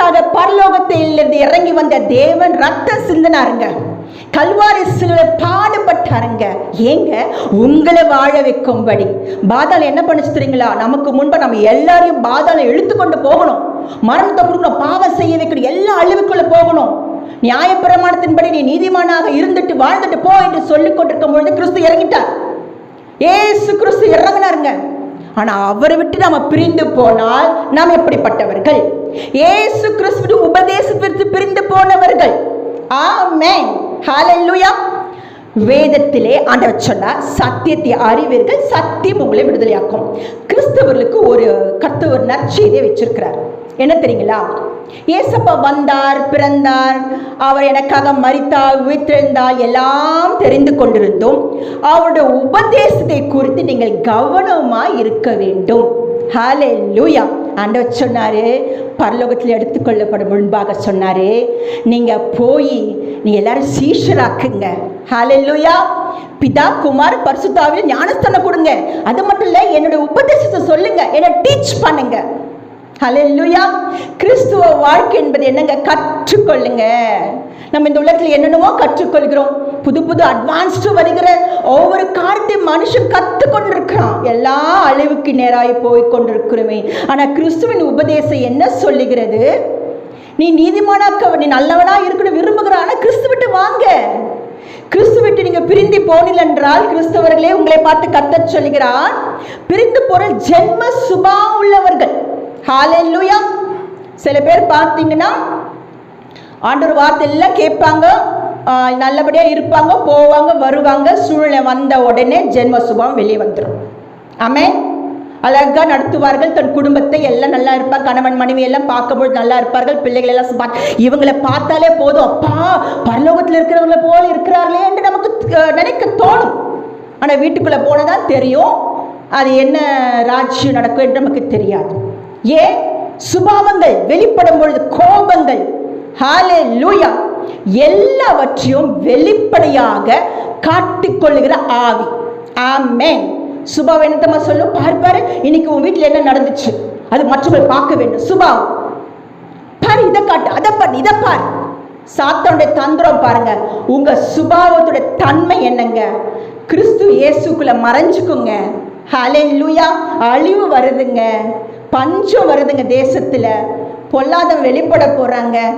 நமக்காக பரலோகத்திலிருந்து இறங்கி வந்த தேவன் ரத்த சிந்தனாருங்க. கல்வாரி சிலுவை பாடுபட்டாருங்க. ஏங்க? உங்களை வாழ வைக்கும்படி. பாதாளம் என்ன பண்ணுச்சு தெரியுங்களா நமக்கு முன்பு நம்ம எல்லாரையும் பாதாளம் இழுத்து கொண்டு போகணும். மரணத்தை கொடுக்கணும் பாவம் செய்ய வைக்கணும் எல்லா அழிவுக்குள்ள போகணும். நியாயப்பிரமாணத்தின்படி நீ நீதிமானாக இருந்துட்டு வாழ்ந்துட்டு போ என்று சொல்லிக் கொண்டிருக்கும் பொழுது கிறிஸ்து இறங்கிட்டார். ஏசு கிறிஸ்து இறங்கினாருங்க. ஆனால் அவரை விட்டு நம்ம பிரிந்து போனால் நாம் எப்படிப்பட்டவர்கள்? ஏசு கிறிஸ்து உபதேசத்திற்கு பிரிந்து போனவர்கள். ஆமென். ஹalleluya. வேதத்திலே ஆண்டவர் சொன்னார் சத்தியத்தை அறிவீர்கள் சத்தியம் உங்களை விடுதலையாக்கும். கிறிஸ்தவர்களுக்கு ஒரு கர்த்தவர் நற்செய்தியை வச்சிருக்கிறார். என்ன தெரியுங்களா? இயேசப்பா வந்தார் பிறந்தார். அவர் எனக்காக மறித்தார் உயிர்த்தெழுந்தார். எல்லாம் தெரிந்து கொண்டிருந்தோம் அவருடைய உபதேசத்தை குறித்து நீங்கள் கவனமாக இருக்க வேண்டும். ஹாலே லூயா ஆண்டவர் சொன்னாரு பரலோகத்தில் எடுத்துக்கொள்ளப்படும் முன்பாக சொன்னாரு நீங்க போய் நீ எல்லாரும் சீஷராக்குங்க. ஹாலே லூயா பிதா குமார் பரிசுத்தாவில் ஞானஸ்தானம் கொடுங்க. அது மட்டும் இல்லை என்னுடைய உபதேசத்தை சொல்லுங்க என்னை டீச் பண்ணுங்க. ஹலெல்லுயா கிறிஸ்துவ வாழ்க்கை என்பது என்னங்க? கற்றுக்கொள்ளுங்க. நம்ம இந்த உலகத்தில் என்னென்னவோ கற்றுக்கொள்கிறோம். புது புது அட்வான்ஸ்டு வருகிற ஒவ்வொரு காரியத்தையும் மனுஷன் கற்றுக்கொண்டிருக்கிறான் எல்லா அழிவுக்கு நேராய் போய் கொண்டிருக்கிறோமே. ஆனால் கிறிஸ்துவின் உபதேசம் என்ன சொல்லுகிறது? நீ நீதிமானாக்க நீ நல்லவனா இருக்கணும் விரும்புகிற ஆனால் கிறிஸ்து விட்டு வாங்க. கிறிஸ்து விட்டு நீங்க பிரிந்து போனில் என்றால் கிறிஸ்தவர்களே உங்களை பார்த்து கத்த சொல்கிறார் பிரிந்து போற ஜென்ம சுபா உள்ளவர்கள். ஹalleluya சில பேர் பார்த்தீங்கன்னா ஆண்டோர் வார்த்தை எல்லாம் கேட்பாங்க நல்லபடியாக இருப்பாங்க போவாங்க வருவாங்க. சூழ்நிலை வந்த உடனே ஜென்ம சுபாவம் வெளியே வந்துடும் ஆமே அழகாக நடத்துவார்கள். தன் குடும்பத்தை எல்லாம் நல்லா இருப்பாங்க. கணவன் மனைவி எல்லாம் பார்க்கும்போது நல்லா இருப்பார்கள். பிள்ளைகள் எல்லாம் சுபா- இவங்களை பார்த்தாலே போதும். அப்பா பரலோகத்தில் இருக்கிறவங்கள போல இருக்கிறார்களே என்று நமக்கு நினைக்க தோணும். ஆனால் வீட்டுக்குள்ளே போனதான் தெரியும். அது என்ன ராஜ்யம் நடக்கும் என்று நமக்கு தெரியாது. ஏன்? சுபாவங்கள் வெளிப்படும் பொழுது கோபங்கள். ஹாலே லூயா எல்லாவற்றையும் வெளிப்படையாக காட்டிக்கொள்ளுகிற ஆவி. ஆமேன் சுபாவம் என்னத்தம்மா சொல்லும் பார் பாரு. இன்னைக்கு உன் வீட்டில் என்ன நடந்துச்சு? அது மற்றவர்கள் பார்க்க வேண்டும். சுபாவம். பாரு இதை காட்டு. அதை பாரு இதை பாரு. சாத்தனுடைய தந்திரம் பாருங்க. உங்க சுபாவத்துடைய தன்மை என்னங்க? கிறிஸ்து இயேசுக்குள்ள மறைஞ்சுக்குங்க. ஹalleluya அழிவு வருதுங்க. பஞ்சம் வருதுங்க தேசத்தில். பொல்லாதவன் வெளிப்பட போகிறாங்க